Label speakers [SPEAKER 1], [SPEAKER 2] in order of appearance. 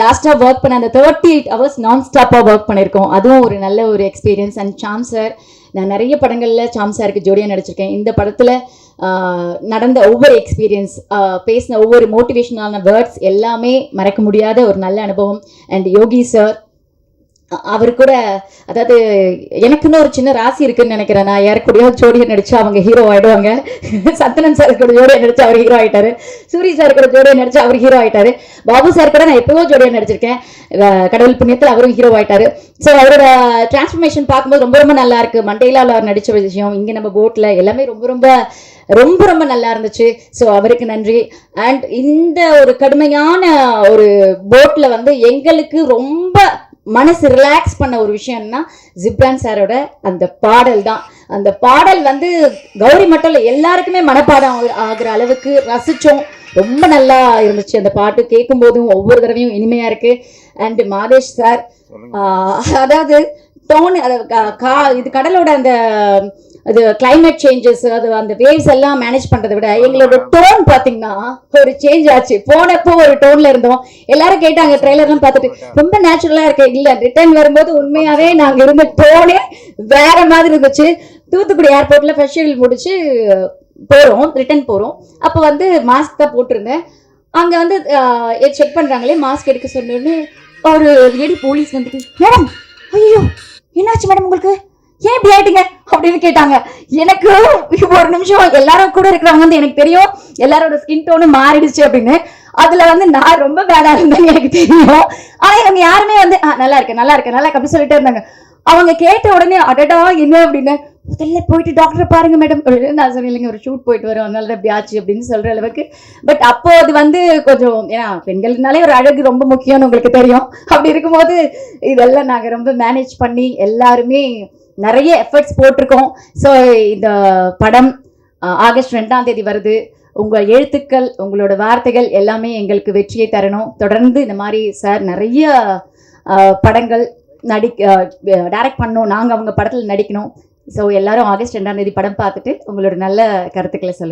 [SPEAKER 1] லாஸ்ட்டாக ஒர்க் பண்ண அந்த தேர்ட்டி எயிட் ஹவர்ஸ் நான் ஸ்டாப்பாக ஒர்க் பண்ணியிருக்கோம் அதுவும் ஒரு நல்ல ஒரு எக்ஸ்பீரியன்ஸ் அண்ட் சாம் சார் நான் நிறைய படங்களில் சாம் சாருக்கு ஜோடியாக நடிச்சிருக்கேன். இந்த படத்தில் நடந்த ஒவ்வொரு எக்ஸ்பீரியன்ஸ் பேசின ஒவ்வொரு மோட்டிவேஷனான வேர்ட்ஸ் எல்லாமே மறக்க முடியாத ஒரு நல்ல அனுபவம். அண்ட் யோகி சார் அவர் கூட அதாவது எனக்குன்னு ஒரு சின்ன ராசி இருக்குன்னு நினைக்கிறேன். நான் யாருக்கூடயோ ஜோடியை நடிச்சு அவங்க ஹீரோ ஆயிடுவாங்க. சத்தனன் சார் கூட ஜோடியை நடிச்சு அவர் ஹீரோ ஆயிட்டாரு. சூரி சார் கூட ஜோடியை நடிச்சு அவர் ஹீரோ ஆயிட்டாரு. பாபு சார் கூட நான் எப்பவோ ஜோடியை நடிச்சிருக்கேன். கடவுள் புண்ணியத்தில் அவரும் ஹீரோ ஆயிட்டாரு. ஸோ அவரோட டிரான்ஸ்ஃபர்மேஷன் பார்க்கும்போது ரொம்ப ரொம்ப நல்லா இருக்கு. மண்டையில அவர் நடிச்ச விஷயம் இங்கே நம்ம போட்டில் எல்லாமே ரொம்ப ரொம்ப ரொம்ப ரொம்ப நல்லா இருந்துச்சு. ஸோ அவருக்கு நன்றி. அண்ட் இந்த ஒரு கடுமையான ஒரு போட்டில் வந்து எங்களுக்கு ரொம்ப மனசு ரிலாக்ஸ் பண்ண ஒரு விஷயம்னா ஜிப்ரான் சாரோட அந்த பாடல் தான் அந்த பாடல் வந்து கௌரி மட்டும் இல்லை எல்லாருக்குமே மனப்பாடம் ஆகுற- அளவுக்கு ரசிச்சோம். ரொம்ப நல்லா இருந்துச்சு அந்த பாட்டு. கேட்கும் போதும் ஒவ்வொரு தடவையும் இனிமையா இருக்கு. அண்ட் மாதேஷ் சார் அதாவது டோன் க- இது கடலோட அந்த அது climate சேஞ்சஸ் அது அந்த வேவ்ஸ் எல்லாம் மேனேஜ் பண்றதை விட எங்களோட டோன் பாத்தீங்கன்னா ஒரு சேஞ்ச் ஆச்சு. போனப்போ ஒரு டோன்ல இருந்தோம். எல்லாரும் கேட்டாங்க ட்ரெய்லர்லாம் பார்த்துட்டு ரொம்ப நேச்சுரலா இருக்கு. இல்ல ரிட்டர்ன் வரும்போது உண்மையாவே நாங்க இருந்த டோனே வேற மாதிரி இருந்துச்சு. தூத்துக்குடி ஏர்போர்ட்ல ஃபெஸ்டிவல் முடிச்சு போறோம் ரிட்டர்ன் போறோம். அப்போ வந்து மாஸ்க் தான் போட்டிருந்தேன். அங்க வந்து செக் பண்றாங்களே மாஸ்க் எடுக்க சொன்னோன்னு ஒரு லேடி போலீஸ் வந்துட்டு மேடம் ஐயோ என்னாச்சு மேடம் உங்களுக்கு? ஏன் இப்படி ஆயிட்டீங்க? அப்படின்னு கேட்டாங்க. எனக்கு ஒரு நிமிஷம் எல்லாரும் கூட இருக்கிறவங்க வந்து எனக்கு தெரியும். எல்லாரோட ஸ்கின் டோனும் மாறிடுச்சு அப்படின்னு. அதுல வந்து நான் ரொம்ப பேடா இருந்தேன்னு எனக்கு தெரியும். ஆனா இவங்க யாருமே வந்து நல்லா இருக்கு நல்லா இருக்கு நல்லா இருக்கு சொல்லிட்டு இருந்தாங்க. அவங்க கேட்ட உடனே அடடா என்ன அப்படின்னு முதல்ல போயிட்டு டாக்டரை பாருங்க மேடம் நான் சொன்னேன் இல்லைங்க ஒரு ஷூட் போயிட்டு வரும் அதனால தான் ஆச்சு அப்படின்னு சொல்ற அளவுக்கு. பட் அப்போ அது வந்து கொஞ்சம் ஏன்னா பெண்கள்னாலே ஒரு அழகு ரொம்ப முக்கியம்னு உங்களுக்கு தெரியும். அப்படி இருக்கும்போது இதெல்லாம் நாங்கள் ரொம்ப மேனேஜ் பண்ணி எல்லாருமே நிறைய எஃபர்ட்ஸ் போட்டிருக்கோம். ஸோ இந்த படம் ஆகஸ்ட் ரெண்டாம் தேதி வருது. உங்கள் எழுத்துக்கள் உங்களோட வார்த்தைகள் எல்லாமே எங்களுக்கு வெற்றியை தரணும். தொடர்ந்து இந்த மாதிரி சார் நிறைய படங்கள் நடிக்க டைரக்ட் பண்ணணும். நாங்கள் அவங்க படத்தில் நடிக்கணும். ஸோ எல்லாரும் ஆகஸ்ட் ரெண்டாம் தேதி படம் பார்த்துட்டு உங்களோட நல்ல கருத்துக்களை சொல்லுங்க.